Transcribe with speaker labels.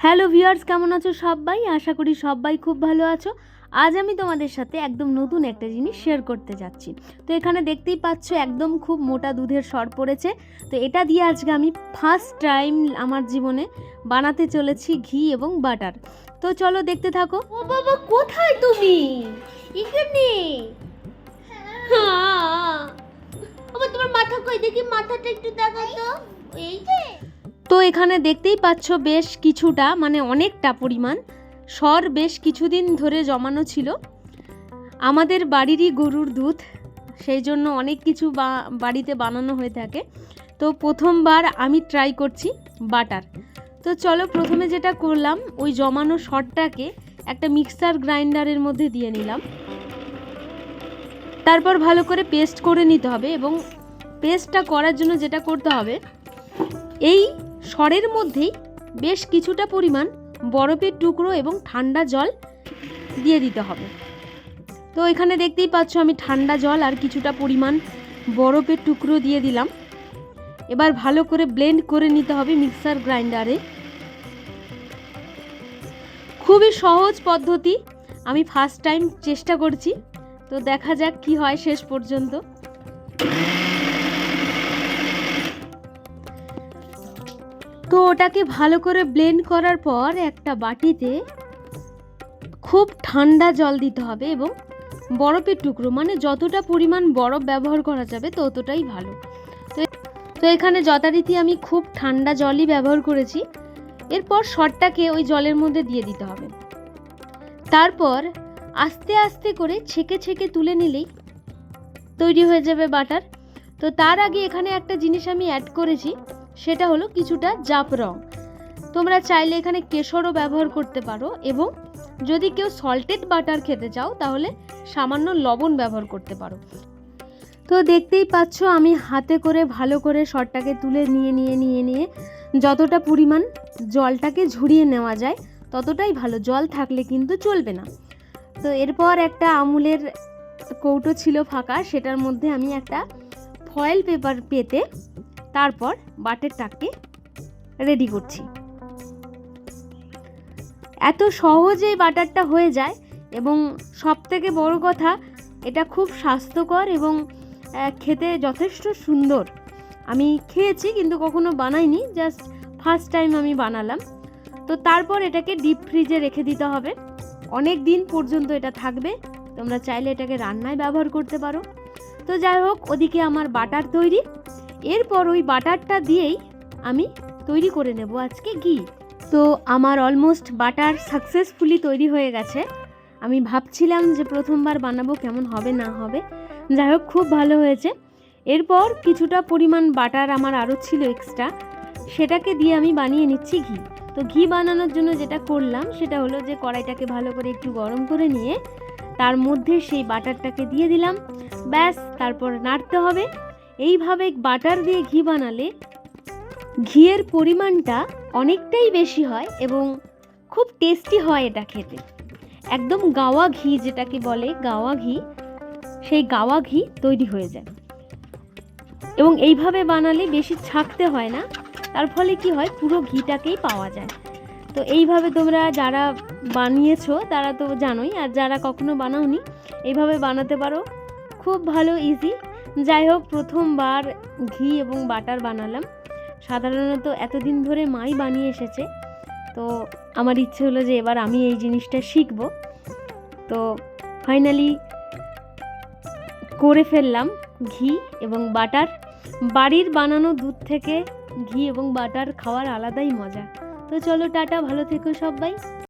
Speaker 1: Hello viewers কেমন আছো সবাই? আশা করি সবাই খুব ভালো আছো। আজ আমি তোমাদের সাথে একদম নতুন একটা জিনিস শেয়ার করতে যাচ্ছি। তো এখানে দেখতেই পাচ্ছ একদম খুব মোটা দুধের সর পড়েছে। তো এটা দিয়ে আজকে আমি ফার্স্ট টাইম আমার জীবনে বানাতে চলেছি ঘি এবং বাটার। তো চলো দেখতে থাকো।
Speaker 2: ও বাবা কোথায় তুমি? এখানে। হ্যাঁ। বাবা তোমার মাথা কই? দেখি মাথাটা একটু দেখাও তো। এই যে।
Speaker 1: তো এখানে দেখতেই পাচ্ছ বেশ কিছুটা মানে অনেকটা পরিমাণ। সর বেশ কিছুদিন ধরে জমানো ছিল। আমাদের বাড়িরই গরুর দুধ, সেই জন্য অনেক কিছু বাড়িতে বানানো হয়ে থাকে। তো প্রথমবার আমি ট্রাই করছি বাটার। তো চলো প্রথমে যেটা করলাম, ওই জমানো সরটাকে একটা মিক্সার গ্রাইন্ডারের মধ্যে দিয়ে নিলাম। তারপর ভালো করে পেস্ট করে নিতে হবে এবং পেস্টটা করার জন্য যেটা করতে হবে, এই সরের মধ্যেই বেশ কিছুটা পরিমাণ বরফের টুকরো এবং ঠান্ডা জল দিয়ে দিতে হবে। তো এখানে দেখতেই পাচ্ছ আমি ঠান্ডা জল আর কিছুটা পরিমাণ বরফের টুকরো দিয়ে দিলাম। এবার ভালো করে ব্লেন্ড করে নিতে হবে মিক্সার গ্রাইন্ডারে। খুবই সহজ পদ্ধতি, আমি ফার্স্ট টাইম চেষ্টা করছি। তো দেখা যাক কি হয় শেষ পর্যন্ত। তো ওটাকে ভালো করে ব্লেন্ড করার পর একটা বাটিতে খুব ঠান্ডা জল দিতে হবে এবং বরফের টুকরো মানে যতটা পরিমাণ বরফ ব্যবহার করা যাবে ততটাই ভালো। তো এখানে যথারীতি আমি খুব ঠান্ডা জলই ব্যবহার করেছি। এরপর শটটাকে ওই জলের মধ্যে দিয়ে দিতে হবে। তারপর আস্তে আস্তে করে ছেঁকে ছেঁকে তুলে নিলেই তৈরি হয়ে যাবে বাটার। তো তার আগে এখানে একটা জিনিস আমি অ্যাড করেছি। সেটা হলো কিছুটা জাপ রং। তোমরা চাইলে এখানে কেশরও ব্যবহার করতে পারো এবং যদি কেউ সল্টেড বাটার খেতে চাও, তাহলে সামান্য লবণ ব্যবহার করতে পারো। তো দেখতেই পাচ্ছ, আমি হাতে করে ভালো করে শটটাকে তুলে নিয়ে নিয়ে নিয়ে নিয়ে যতটা পরিমাণ জলটাকে ঝরিয়ে নেওয়া যায়, ততটাই ভালো। জল থাকলে কিন্তু চলবে না। তো এরপর একটা আমুলের কৌটো ছিল ফাঁকা, সেটার মধ্যে আমি একটা ফয়েল পেপার পেতে তারপর বাটেরটাকে রেডি করছি। এত সহজেই বাটারটা হয়ে যায় এবং সব থেকে বড় কথা, এটা খুব স্বাস্থ্যকর এবং খেতে যথেষ্ট সুন্দর। আমি খেয়েছি কিন্তু কখনো বানাইনি জাস্ট ফার্স্ট টাইম আমি বানালাম। তো তারপর এটাকে ডিপ ফ্রিজে রেখে দিতে হবে। অনেক দিন পর্যন্ত এটা থাকবে, তোমরা চাইলে এটাকে রান্নায় ব্যবহার করতে পারো। তো যাই হোক, ওদিকে আমার বাটার তৈরি। এরপর ওই বাটারটা দিয়েই আমি তৈরি করে নেব আজকে ঘি। তো আমার অলমোস্ট বাটার সাকসেসফুলি তৈরি হয়ে গেছে। আমি ভাবছিলাম যে প্রথমবার বানাবো কেমন হবে না হবে। যাই হোক, খুব ভালো হয়েছে। এরপর কিছুটা পরিমাণ বাটার আমার আরও ছিল এক্সট্রা সেটাকে দিয়ে আমি বানিয়ে নিচ্ছি ঘি। তো ঘি বানানোর জন্য যেটা করলাম সেটা হলো যে কড়াইটাকে ভালো করে একটু গরম করে নিয়ে তার মধ্যে সেই বাটারটাকে দিয়ে দিলাম। ব্যাস, তারপর নাড়তে হবে। এইভাবে বাটার দিয়ে ঘি বানালে ঘিয়ের পরিমাণটা অনেকটাই বেশি হয় এবং খুব টেস্টি হয় এটা খেতে। একদম গাওয়া ঘি যেটাকে বলে, গাওয়া ঘি, সেই গাওয়া ঘি তৈরি হয়ে যায়। এবং এইভাবে বানালে বেশি ছাকতে হয় না, তার ফলে কি হয়, পুরো ঘিটাকেই পাওয়া যায়। তো এইভাবে তোমরা যারা বানিয়েছো, তারা তো জানোই, আর যারা কখনো বানাওনি, এইভাবে বানাতে পারো। খুব ভালো ইজি যাই হোক প্রথমবার ঘি এবং বাটার বানালাম। সাধারণত এতদিন ধরে মাই বানিয়ে এসেছে। তো আমার ইচ্ছে হলো যে এবার আমি এই জিনিসটা শিখব। তো ফাইনালি করে ফেললাম ঘি এবং বাটার। বাড়ির বানানো দুধ থেকে ঘি এবং বাটার খাওয়ার আলাদাই মজা। তো চলো, টাটা, ভালো থেকো সবাই।